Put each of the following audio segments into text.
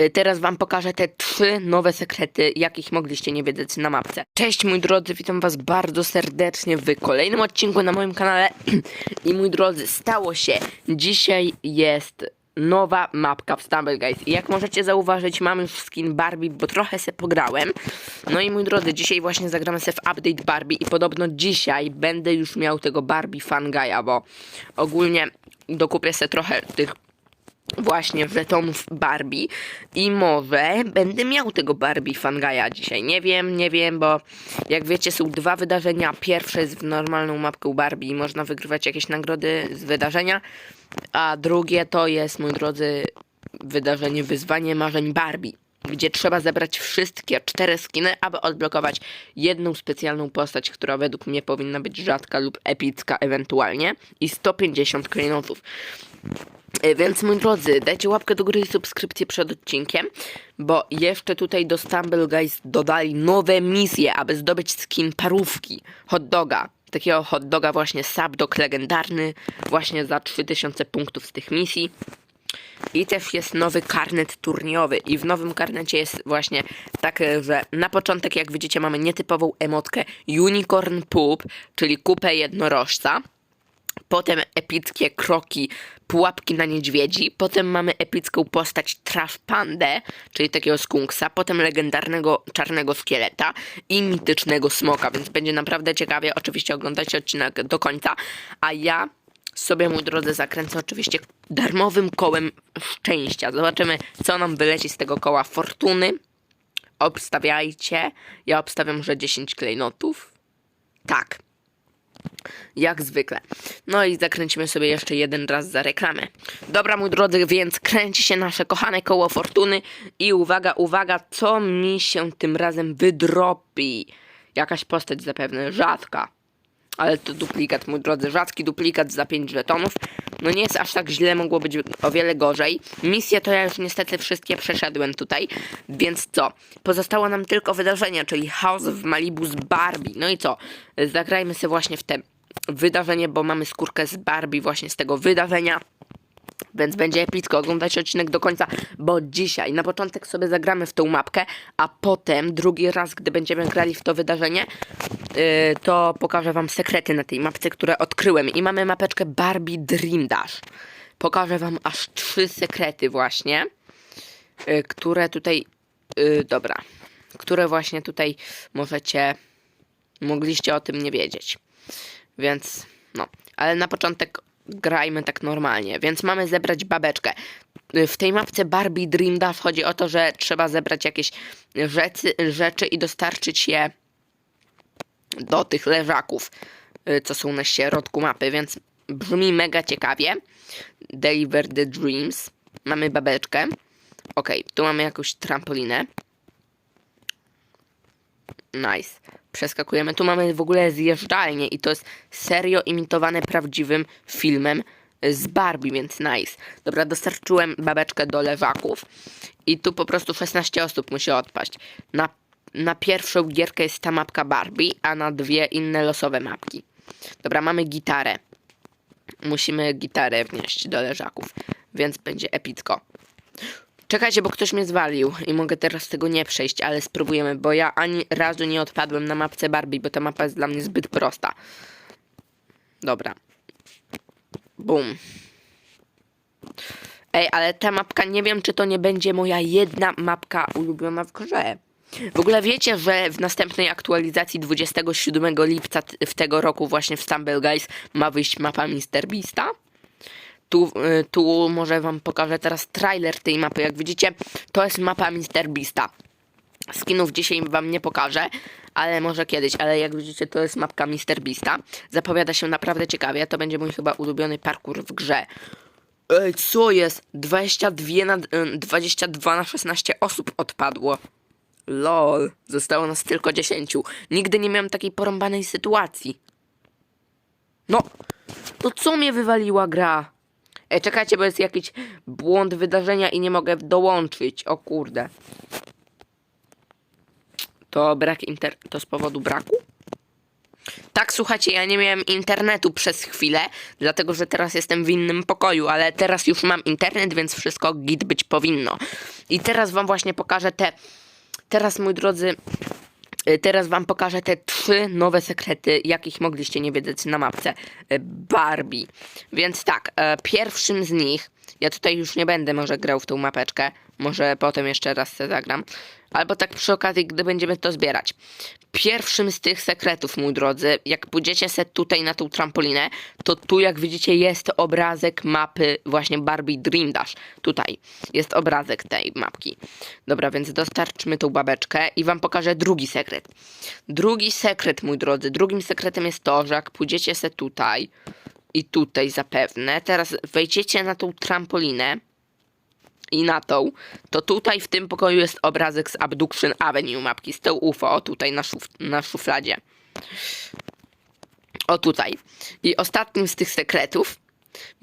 Y, Teraz wam pokażę te trzy nowe sekrety, jakich mogliście nie wiedzieć na mapce. Cześć moi drodzy, witam was bardzo serdecznie w kolejnym odcinku na moim kanale. I moi drodzy, stało się. Dzisiaj jest nowa mapka w Stumble Guys. I jak możecie zauważyć, mam już skin Barbie, bo trochę se pograłem. No i moi drodzy, dzisiaj właśnie zagramy se w update Barbie i podobno dzisiaj będę już miał tego Barbie Fangaya, bo ogólnie dokupię se trochę tych właśnie żetonów Barbie i może będę miał tego Barbie Fangaya dzisiaj. Nie wiem, nie wiem, bo jak wiecie są dwa wydarzenia. Pierwsze jest w normalną mapkę Barbie i można wygrywać jakieś nagrody z wydarzenia, a drugie to jest, moi drodzy, wydarzenie Wyzwanie Marzeń Barbie. Gdzie trzeba zebrać wszystkie cztery skiny, aby odblokować jedną specjalną postać, która według mnie powinna być rzadka lub epicka ewentualnie i 150 klejnotów. E, Więc moi drodzy, dajcie łapkę do góry i subskrypcję przed odcinkiem, bo jeszcze tutaj do Stumble Guys dodali nowe misje, aby zdobyć skin parówki, hot doga. Takiego hot doga właśnie Subdog legendarny, właśnie za 3000 punktów z tych misji. I też jest nowy karnet turniejowy i w nowym karnecie jest właśnie tak, że na początek jak widzicie mamy nietypową emotkę Unicorn Poop, czyli kupę jednorożca. Potem epickie kroki, pułapki na niedźwiedzi. Potem mamy epicką postać Trash Pandę, czyli takiego skunksa. Potem legendarnego czarnego szkieleta i mitycznego smoka, więc będzie naprawdę ciekawie. Oczywiście oglądajcie odcinek do końca. A ja sobie, mój drodzy, zakręcę oczywiście darmowym kołem szczęścia. Zobaczymy, co nam wyleci z tego koła fortuny. Obstawiajcie. Ja obstawiam, że 10 klejnotów. Tak jak zwykle. No i zakręcimy sobie jeszcze jeden raz za reklamę. Dobra, mój drodzy, więc kręci się nasze kochane koło fortuny i uwaga, uwaga, co mi się tym razem wydropi. Jakaś postać zapewne rzadka. Ale to duplikat, mój drodzy, rzadki duplikat za 5 żetonów. No nie jest aż tak źle, mogło być o wiele gorzej. Misje to ja już niestety wszystkie przeszedłem tutaj. Więc co? Pozostało nam tylko wydarzenie, czyli House w Malibu z Barbie. No i co? Zagrajmy sobie właśnie w te wydarzenie, bo mamy skórkę z Barbie właśnie z tego wydarzenia. Więc będzie epicko, oglądajcie odcinek do końca, bo dzisiaj na początek sobie zagramy w tą mapkę, a potem drugi raz, gdy będziemy grali w to wydarzenie, yy, to pokażę wam sekrety na tej mapce, które odkryłem. I mamy mapeczkę Barbie Dream Dash. Pokażę wam aż trzy sekrety właśnie, yy, które tutaj, yy, dobra, które właśnie tutaj możecie, mogliście o tym nie wiedzieć. Więc, no, ale na początek grajmy tak normalnie. Więc mamy zebrać babeczkę. W tej mapce Barbie Dream Dash chodzi o to, że trzeba zebrać jakieś rzeczy, rzeczy i dostarczyć je do tych leżaków, y, co są na środku mapy, więc brzmi mega ciekawie. Deliver the Dreams. Mamy babeczkę. Ok, tu mamy jakąś trampolinę. Nice. Przeskakujemy. Tu mamy w ogóle zjeżdżalnię i to jest serio imitowane prawdziwym filmem z Barbie, więc nice. Dobra, dostarczyłem babeczkę do leżaków i tu po prostu 16 osób musi odpaść. Na, na pierwszą gierkę jest ta mapka Barbie, a na dwie inne losowe mapki. Dobra, mamy gitarę. Musimy gitarę wnieść do leżaków, więc będzie epicko. Czekajcie, bo ktoś mnie zwalił i mogę teraz tego nie przejść, ale spróbujemy, bo ja ani razu nie odpadłem na mapce Barbie, bo ta mapa jest dla mnie zbyt prosta. Dobra. Bum. Ej, ale ta mapka, nie wiem, czy to nie będzie moja jedna mapka ulubiona w grze. W ogóle wiecie, że w następnej aktualizacji 27 lipca w tego roku właśnie w Stumble Guys ma wyjść mapa Mr. Beasta? Tu, y, tu może wam pokażę teraz trailer tej mapy. Jak widzicie, to jest mapa Mr. Beasta. Skinów dzisiaj wam nie pokażę, ale może kiedyś. Ale jak widzicie, to jest mapka Mr. Beasta. Zapowiada się naprawdę ciekawie. To będzie mój chyba ulubiony parkour w grze. Ej, co jest? 22 na, y, 22 na 16 osób odpadło. Lol, zostało nas tylko 10. Nigdy nie miałem takiej porąbanej sytuacji. No, no co mnie wywaliła gra? Ej, czekajcie, bo jest jakiś błąd wydarzenia i nie mogę dołączyć. O kurde. To brak inter... To z powodu braku? Tak, słuchajcie, ja nie miałem internetu przez chwilę, dlatego że teraz jestem w innym pokoju, ale teraz już mam internet, więc wszystko git być powinno. I teraz wam właśnie pokażę te. Teraz, moi drodzy, teraz wam pokażę te trzy nowe sekrety, jakich mogliście nie wiedzieć na mapce y, Barbie. Więc tak, e, pierwszym z nich, ja tutaj już nie będę może grał w tą mapeczkę, może potem jeszcze raz zagram, albo tak przy okazji, gdy będziemy to zbierać. Pierwszym z tych sekretów, mój drodzy, jak pójdziecie se tutaj na tą trampolinę, to tu jak widzicie jest obrazek mapy właśnie Barbie Dream Dash. Tutaj jest obrazek tej mapki. Dobra, więc dostarczmy tą babeczkę i wam pokażę drugi sekret. Drugi sekret, mój drodzy, drugim sekretem jest to, że jak pójdziecie se tutaj i tutaj zapewne, teraz wejdziecie na tą trampolinę, i na tą, to tutaj w tym pokoju jest obrazek z Abduction Avenue mapki, z tą UFO, o tutaj na, szuf na szufladzie. O tutaj. I ostatnim z tych sekretów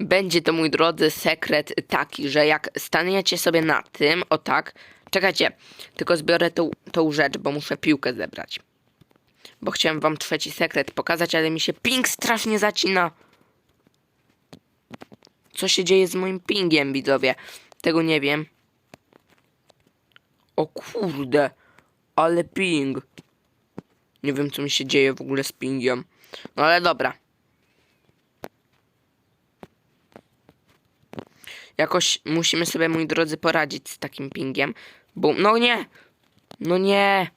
będzie to, mój drodzy, sekret taki, że jak staniecie sobie na tym, o tak, czekajcie, tylko zbiorę tą, tą rzecz, bo muszę piłkę zebrać. Bo chciałem wam trzeci sekret pokazać, ale mi się ping strasznie zacina. Co się dzieje z moim pingiem, widzowie? Tego nie wiem. O kurde, ale ping. Nie wiem, co mi się dzieje w ogóle z pingiem. No ale dobra. Jakoś musimy sobie, moi drodzy, poradzić z takim pingiem. Bo, no nie! No nie!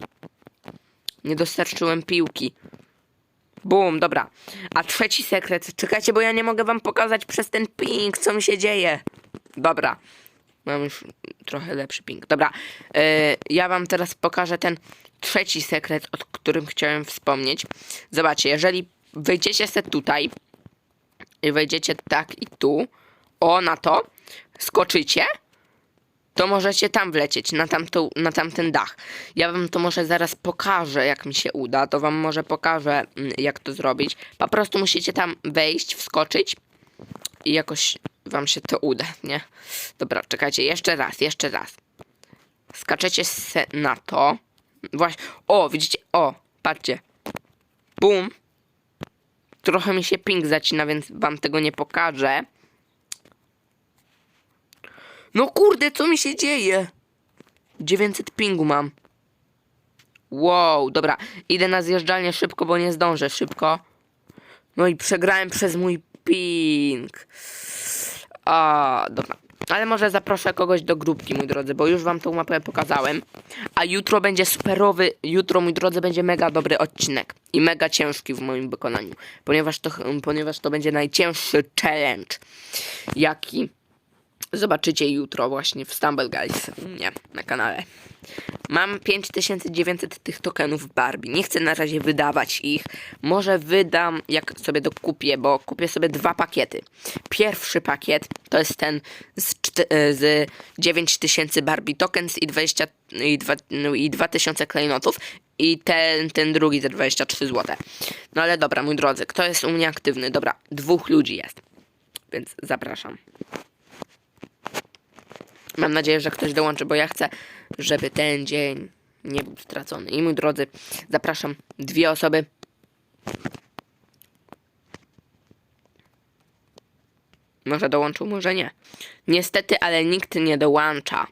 Nie dostarczyłem piłki. Bum, dobra. A trzeci sekret. Czekajcie, bo ja nie mogę wam pokazać przez ten ping, co mi się dzieje. Dobra. Mam już trochę lepszy ping. Dobra. e, ja wam teraz pokażę ten trzeci sekret, o którym chciałem wspomnieć. Zobaczcie, jeżeli wejdziecie se tutaj i wejdziecie tak i tu, o na to, skoczycie, to możecie tam wlecieć, na, tamtą, na tamten dach. Ja wam to może zaraz pokażę, jak mi się uda. To wam może pokażę, mm, jak to zrobić. Po prostu musicie tam wejść, wskoczyć i jakoś wam się to uda, nie? Dobra, czekajcie, jeszcze raz, jeszcze raz. Skaczecie na to. Właśnie, o, widzicie, o, patrzcie. Bum. Trochę mi się ping zacina, więc wam tego nie pokażę. No kurde, co mi się dzieje? 900 pingu mam. Wow, dobra. Idę na zjeżdżalnię szybko, bo nie zdążę szybko. No i przegrałem przez mój ping. A, dobra. Ale może zaproszę kogoś do grupki, mój drodzy, bo już wam tą mapę pokazałem. A jutro będzie superowy, jutro, mój drodzy, będzie mega dobry odcinek. I mega ciężki w moim wykonaniu. Ponieważ to, ponieważ to będzie najcięższy challenge, jaki zobaczycie jutro właśnie w Stumble Guys u mnie na kanale. Mam 5900 tych tokenów Barbie. Nie chcę na razie wydawać ich. Może wydam, jak sobie dokupię, bo kupię sobie dwa pakiety. Pierwszy pakiet to jest ten z, e, z 9000 Barbie tokens i, 20, i, 2, no i 2000 klejnotów. I ten, ten drugi za 23 zł. No ale dobra, mój drodzy, kto jest u mnie aktywny? Dobra, dwóch ludzi jest. Więc zapraszam. Mam nadzieję, że ktoś dołączy, bo ja chcę, żeby ten dzień nie był stracony. I mój drodzy, zapraszam dwie osoby. Może dołączył, może nie. Niestety, ale nikt nie dołącza.